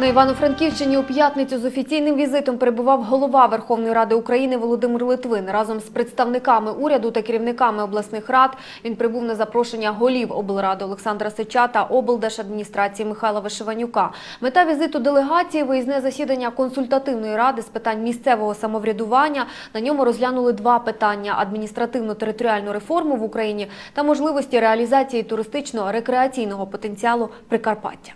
На Івано-Франківщині у п'ятницю з офіційним візитом перебував голова Верховної Ради України Володимир Литвин. Разом з представниками уряду та керівниками обласних рад він прибув на запрошення голів облради Олександра Сича та облдержадміністрації Михайла Вишиванюка. Мета візиту делегації – виїзне засідання консультативної ради з питань місцевого самоврядування. На ньому розглянули два питання – адміністративно-територіальну реформу в Україні та можливості реалізації туристично-рекреаційного потенціалу Прикарпаття.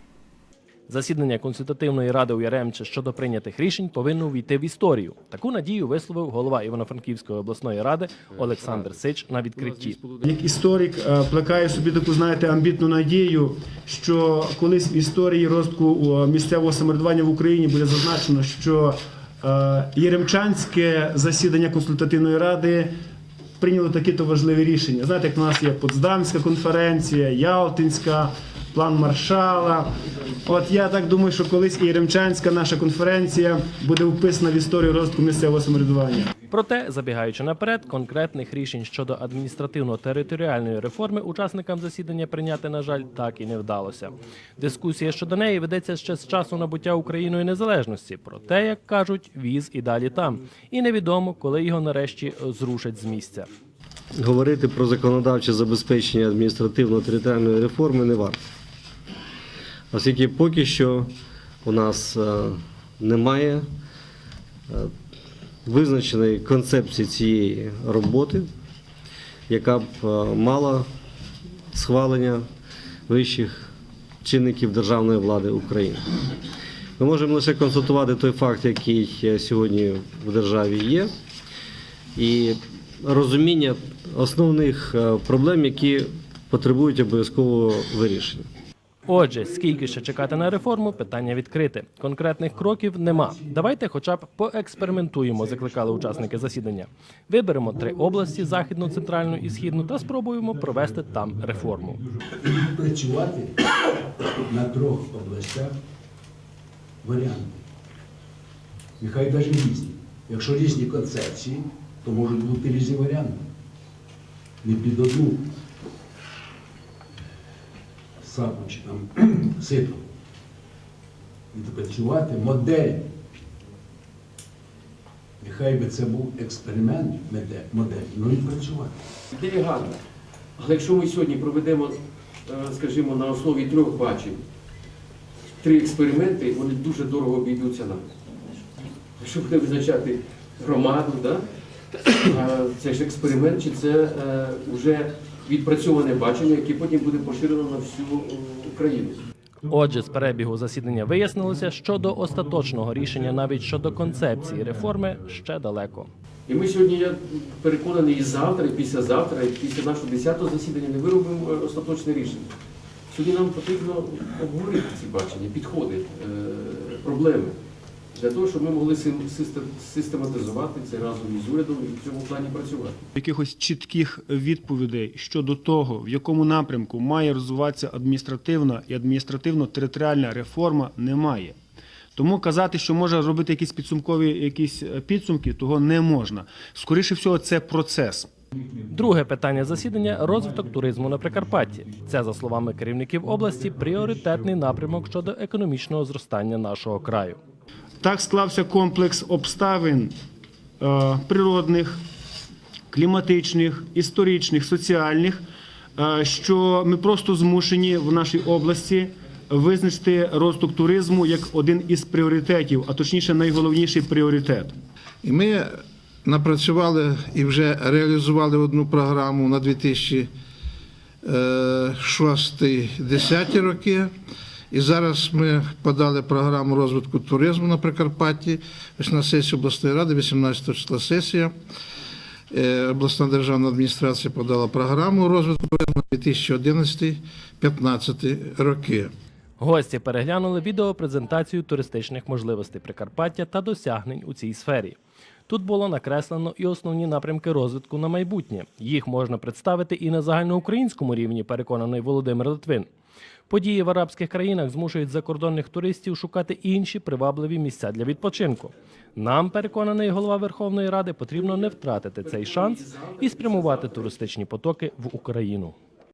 Засідання консультативної ради у Яремче щодо прийнятих рішень повинно увійти в історію. Таку надію висловив голова Івано-Франківської обласної ради Олександр Сич на відкритті. Як історик е, плекаю собі таку, знаєте, амбітну надію, що колись в історії розвитку е, місцевого самоврядування в Україні буде зазначено, що е, Єремчанське засідання консультативної ради прийняло такі-то важливі рішення. Знаєте, як у нас є Потсдамська конференція, Ялтинська, план Маршала. От я так думаю, що колись і Єремчанська наша конференція буде вписана в історію розвитку місцевого самоврядування. Проте, забігаючи наперед, конкретних рішень щодо адміністративно-територіальної реформи учасникам засідання прийняти, на жаль, так і не вдалося. Дискусія щодо неї ведеться ще з часу набуття Україною незалежності. Проте, як кажуть, віз і далі там. І невідомо, коли його нарешті зрушать з місця. говорити про законодавче забезпечення адміністративно-територіальної реформи не варто. Оскільки поки що у нас е, немає е, визначеної концепції цієї роботи, яка б е, мала схвалення вищих чинників державної влади України. Ми можемо лише констатувати той факт, який сьогодні в державі є, і розуміння основних проблем, які потребують обов'язкового вирішення. Отже, скільки ще чекати на реформу, питання відкрите. Конкретних кроків нема. Давайте, хоча б поекспериментуємо, закликали учасники засідання. Виберемо три області західну, центральну і східну та спробуємо провести там реформу. працювати на трьох областях варіанти. Нехай навіть різні. Якщо різні концепції, то можуть бути різні варіанти. Не під одну сапу чи там сито. Відпрацювати модель. Нехай би це був експеримент, модель, ну і працювати. Гарна. Але якщо ми сьогодні проведемо, е, скажімо, на основі трьох бачень, три експерименти, вони дуже дорого обійдуться нам. Якщо буде визначати громаду, да? це ж експеримент, чи це е, вже відпрацьоване бачення, яке потім буде поширено на всю е, Україну. Отже, з перебігу засідання вияснилося, що до остаточного рішення, навіть щодо концепції реформи, ще далеко. І ми сьогодні, я переконаний, і завтра, і післязавтра, і після нашого 10-го засідання не виробимо е, остаточне рішення. Сьогодні нам потрібно обговорити ці бачення, підходи, е, проблеми, для того, щоб ми могли систематизувати це разом із урядом і в цьому плані працювати. якихось чітких відповідей щодо того, в якому напрямку має розвиватися адміністративна і адміністративно-територіальна реформа, немає. Тому казати, що може робити якісь підсумкові якісь е, підсумки, того не можна. Скоріше всього, це процес. Друге питання засідання розвиток туризму на Прикарпатті. Це, за словами керівників області, пріоритетний напрямок щодо економічного зростання нашого краю. Так склався комплекс обставин е, природних, кліматичних, історичних, соціальних, е, що ми просто змушені в нашій області визначити розвиток туризму як один із пріоритетів, а точніше найголовніший пріоритет. І ми напрацювали і вже реалізували одну програму на 2006-2010 роки. І зараз ми подали програму розвитку туризму на Прикарпатті. На сесію обласної ради, 18 числа сесія. Е, Обласна державна адміністрація подала програму розвитку туризму на 2011-2015 роки. Гості переглянули відеопрезентацію туристичних можливостей Прикарпаття та досягнень у цій сфері. Тут було накреслено і основні напрямки розвитку на майбутнє. Їх можна представити і на загальноукраїнському рівні, переконаний Володимир Литвин. Події в арабських країнах змушують закордонних туристів шукати інші привабливі місця для відпочинку. Нам, переконаний голова Верховної Ради, потрібно не втратити цей шанс і спрямувати туристичні потоки в Україну.